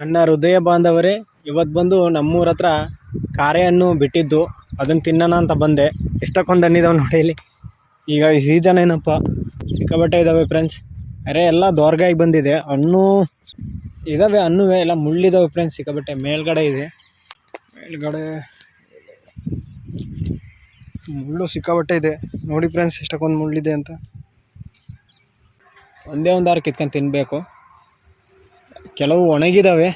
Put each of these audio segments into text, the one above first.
ನನ್ನ ಹೃದಯ ಬಾಂಧವರೇ ಇವತ್ತು ಬಂದು ನಮ್ಮೂರ ಹತ್ರ ಕಾರೆ ಹಣ್ಣು ಬಿಟ್ಟಿದ್ದು ಅದನ್ನು ತಿನ್ನೋಣ ಅಂತ ಬಂದೆ. ಎಷ್ಟಕ್ಕೊಂದು ಹಣ್ಣಿದಾವೆ ನೋಡಿ ಇಲ್ಲಿ. ಈಗ ಈ ಸೀಸನ್ ಏನಪ್ಪ? ಸಿಕ್ಕಾಬಟ್ಟೆ ಇದ್ದಾವೆ ಫ್ರೆಂಡ್ಸ್ ಅರೆ, ಎಲ್ಲ ದೋರ್ಗಾಯಿಗೆ ಬಂದಿದೆ. ಹಣ್ಣು ಇದಾವೆ, ಹಣ್ಣುವೆ, ಎಲ್ಲ ಮುಳ್ಳಿದಾವೆ ಫ್ರೆಂಡ್ಸ್ ಸಿಕ್ಕಾಬಟ್ಟೆ ಮೇಲ್ಗಡೆ ಇದೆ. ಮೇಲ್ಗಡೆ ಮುಳ್ಳು ಸಿಕ್ಕಾಬಟ್ಟೆ ಇದೆ. ನೋಡಿ ಫ್ರೆಂಡ್ಸ್ ಎಷ್ಟಕ್ಕೊಂದು ಮುಳ್ಳಿದೆ ಅಂತ. ಒಂದೇ ಒಂದು ಆರು ಕಿತ್ಕೊಂಡು ತಿನ್ನಬೇಕು ಕೆಲವು ಒಣಗಿದಾವೆ.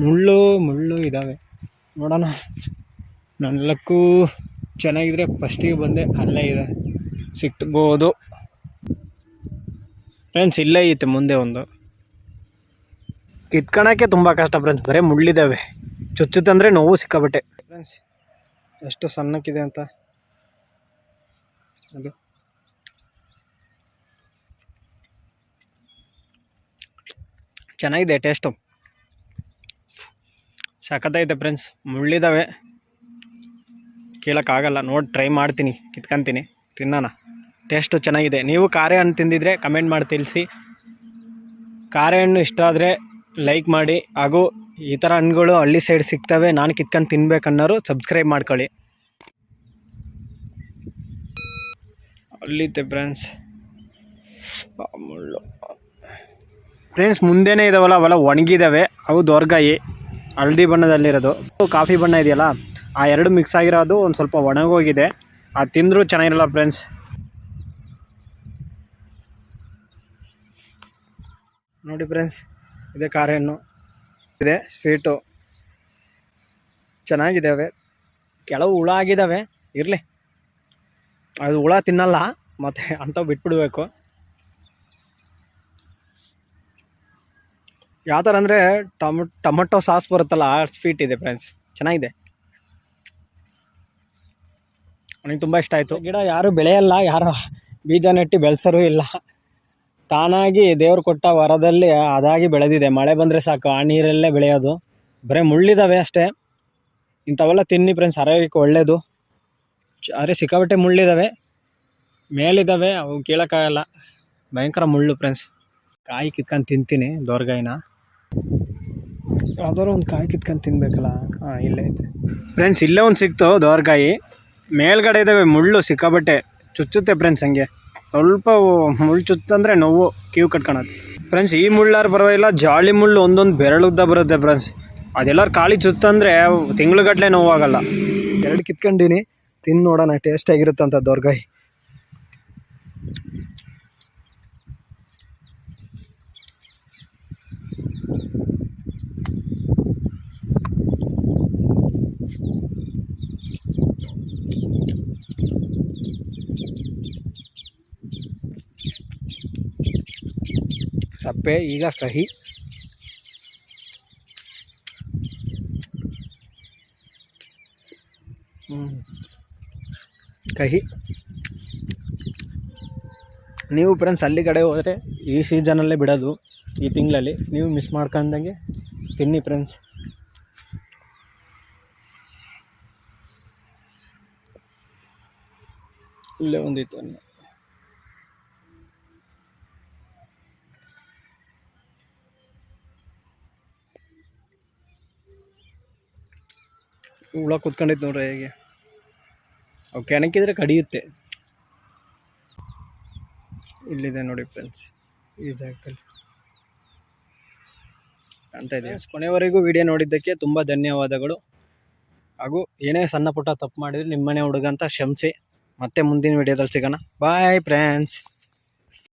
ಮುಳ್ಳು ಮುಳ್ಳು ಇದ್ದಾವೆ ನೋಡೋಣ. ನನ್ನ ಲಕ್ಕು ಚೆನ್ನಾಗಿದ್ರೆ ಫಸ್ಟಿಗೆ ಬಂದೆ, ಅಲ್ಲೇ ಇದೆ. ಸಿಕ್ಬೋದು ಫ್ರೆಂಡ್ಸ್ ಇಲ್ಲೇ ಐತೆ ಮುಂದೆ ಒಂದು. ಕಿತ್ಕೊಳಕ್ಕೆ ತುಂಬ ಕಷ್ಟ ಫ್ರೆಂಡ್ಸ್ ಬರೀ ಮುಳ್ಳಿದ್ದಾವೆ ಚುಚ್ಚುತ್ತಂದರೆ ನೋವು ಸಿಕ್ಕಾಬಟ್ಟೆ ಫ್ರೆಂಡ್ಸ್ ಎಷ್ಟು ಸಣ್ಣಕ್ಕಿದೆ ಅಂತ. ಅದು. ಚೆನ್ನಾಗಿದೆ ಟೇಸ್ಟು. ಸಖತ್ತಾಗಿದೆ ಫ್ರೆಂಡ್ಸ್, ಮುಳ್ಳಿದಾವೆ. ಕೇಳೋಕ್ಕಾಗಲ್ಲ, ನೋಡಿ ಟ್ರೈ ಮಾಡ್ತೀನಿ, ಕಿತ್ಕೊಂತೀನಿ, ತಿನ್ನೋಣ. ಟೇಸ್ಟು ಚೆನ್ನಾಗಿದೆ. ನೀವು ಖಾರೆ ಹಣ್ಣು ತಿಂದಿದ್ರೆ ಕಮೆಂಟ್ ಮಾಡಿ ತಿಳಿಸಿ. ಖಾರೆ ಹಣ್ಣು ಇಷ್ಟ ಆದರೆ ಲೈಕ್ ಮಾಡಿ. ಹಾಗೂ ಈ ಥರ ಹಣ್ಣುಗಳು ಹಳ್ಳಿ ಸೈಡ್ ಸಿಗ್ತವೆ, ನಾನು ಕಿತ್ಕೊಂಡು ತಿನ್ಬೇಕನ್ನೋರು ಸಬ್ಸ್ಕ್ರೈಬ್ ಮಾಡ್ಕೊಳ್ಳಿ. ಅಲ್ಲಿತೆ ಫ್ರೆಂಡ್ಸ್. ಮುಳ್ಳು. ಫ್ರೆಂಡ್ಸ್, ಮುಂದೆನೇ ಇದಾವಲ್ಲ ಅವೆಲ್ಲ ಒಣಗಿದಾವೆ. ಅವು ದೊರ್ಗಾಯಿ, ಹಳದಿ ಬಣ್ಣದಲ್ಲಿರೋದು. ಕಾಫಿ ಬಣ್ಣ ಇದೆಯಲ್ಲ, ಆ ಎರಡು ಮಿಕ್ಸ್ ಆಗಿರೋದು ಒಂದು ಸ್ವಲ್ಪ ಒಣಗೋಗಿದೆ. ಅದು ತಿಂದರೂ ಚೆನ್ನಾಗಿರಲ್ಲ ಫ್ರೆಂಡ್ಸ್ ನೋಡಿ ಫ್ರೆಂಡ್ಸ್ ಇದೆ ಕಾರೆ ಹಣ್ಣು ಇದೆ ಸ್ವೀಟು ಚೆನ್ನಾಗಿದ್ದಾವೆ ಕೆಲವು ಹುಳ ಆಗಿದ್ದಾವೆ ಇರಲಿ. ಅದು ಹುಳ ತಿನ್ನಲ್ಲ, ಮತ್ತು ಅಂಥವು ಬಿಟ್ಬಿಡ್ಬೇಕು. ಯಾವ ಥರ ಅಂದರೆ ಟಮ, ಟೊಮೊಟೊ ಸಾಸ್ ಬರುತ್ತಲ್ಲ, ಆ ಸ್ವೀಟ್ ಇದೆ ಫ್ರೆಂಡ್ಸ್ ಚೆನ್ನಾಗಿದೆ. ನನಗೆ ತುಂಬ ಇಷ್ಟ ಆಯಿತು. ಗಿಡ ಯಾರು ಬೆಳೆಯಲ್ಲ, ಯಾರು ಬೀಜ ನೆಟ್ಟು ಬೆಳೆಸರು ಇಲ್ಲ. ತಾನಾಗಿ ದೇವ್ರು ಕೊಟ್ಟ ವರದಲ್ಲಿ ಅದಾಗಿ ಬೆಳೆದಿದೆ. ಮಳೆ ಬಂದರೆ ಸಾಕು, ಆ ನೀರಲ್ಲೇ ಬೆಳೆಯೋದು. ಬರೀ ಮುಳ್ಳಿದಾವೆ ಅಷ್ಟೇ. ಇಂಥವೆಲ್ಲ ತಿನ್ನಿ ಫ್ರೆಂಡ್ಸ್ ಆರೋಗ್ಯಕ್ಕೆ ಒಳ್ಳೆಯದು ಅರೆ ಸಿಕ್ಕಾಬಟ್ಟೆ ಮುಳ್ಳಿದಾವೆ. ಮೇಲಿದ್ದಾವೆ ಅವು ಕೇಳೋಕ್ಕಾಗಲ್ಲ. ಭಯಂಕರ ಮುಳ್ಳು ಫ್ರೆಂಡ್ಸ್ ಕಾಯಿ ಕಿತ್ಕೊಂಡು ತಿಂತೀನಿ ದೋರ್ಗಾಯಿನ ಯಾವ್ದಾದ್ರು ಒಂದು ಕಾಯಿ ಕಿತ್ಕೊಂಡು ತಿನ್ಬೇಕಲ್ಲ? ಹಾಂ, ಇಲ್ಲೇ ಐತೆ. ಫ್ರೆಂಡ್ಸ್ ಇಲ್ಲೇ ಒಂದು ಸಿಕ್ತು ದೋರ್ಕಾಯಿ ಮೇಲ್ಗಡೆ ಇದ್ದಾವೆ ಮುಳ್ಳು ಸಿಕ್ಕಾಬಟ್ಟೆ ಚುಚ್ಚುತ್ತೆ ಫ್ರೆಂಡ್ಸ್ ಹಂಗೆ. ಸ್ವಲ್ಪ ಮುಳ್ಳು ಚುತ್ತಂದರೆ ನೋವು ಕ್ಯೂ ಕಟ್ಕೊಳತ್ತೆ ಫ್ರೆಂಡ್ಸ್ ಈ ಮುಳ್ಳಾರು ಪರವಾಗಿಲ್ಲ, ಜಾಳಿ ಮುಳ್ಳು ಒಂದೊಂದು ಬೆರಳುದ್ದ ಬರುತ್ತೆ ಫ್ರೆಂಡ್ಸ್ ಅದೆಲ್ಲರೂ ಖಾಲಿ ಚುತ್ತಂದರೆ ತಿಂಗ್ಳುಗಟ್ಟಲೆ ನೋವಾಗಲ್ಲ. ಎರಡು ಕಿತ್ಕೊಂಡಿನಿ ತಿಂದು ನೋಡೋಣ ಟೇಸ್ಟ್ ಆಗಿರುತ್ತಂತ ದೋರ್ಗಾಯಿ ಸಪ್ಪೆ, ಈಗ ಕಹಿ. ಕಹಿ. ನೀವು ಫ್ರೆಂಡ್ಸ್ ಅಲ್ಲಿ ಕಡೆ ಹೋದರೆ ಈ ಸೀಸನಲ್ಲೇ ಬಿಡೋದು, ಈ ತಿಂಗಳಲ್ಲಿ. ನೀವು ಮಿಸ್ ಮಾಡ್ಕೊಂಡಂಗೆ ತಿನ್ನಿ ಫ್ರೆಂಡ್ಸ್ ಇಲ್ಲೇ ಒಂದಿತ್ತು ಹುಳ ಕುತ್ಕೊಂಡಿತ್ತು ನೋಡ್ರಿ ಹೇಗೆ. ಅವು ಕೆಣಕಿದ್ರೆ ಕಡಿಯುತ್ತೆ. ಇಲ್ಲಿದೆ ನೋಡಿ ಫ್ರೆಂಡ್ಸ್ ಈ ಜಾಗದಲ್ಲಿ. ಅಂತ ಇದೆ ಕೊನೆವರೆಗೂ ವಿಡಿಯೋ ನೋಡಿದ್ದಕ್ಕೆ ತುಂಬ ಧನ್ಯವಾದಗಳು. ಹಾಗೂ ಏನೇ ಸಣ್ಣ ಪುಟ್ಟ ತಪ್ಪು ಮಾಡಿದ್ರೆ ನಿಮ್ಮನೆ ಹುಡುಗ ಅಂತ ಕ್ಷಮಿಸಿ. ಮತ್ತೆ ಮುಂದಿನ ವಿಡಿಯೋದಲ್ಲಿ ಸಿಗೋಣ. Bye friends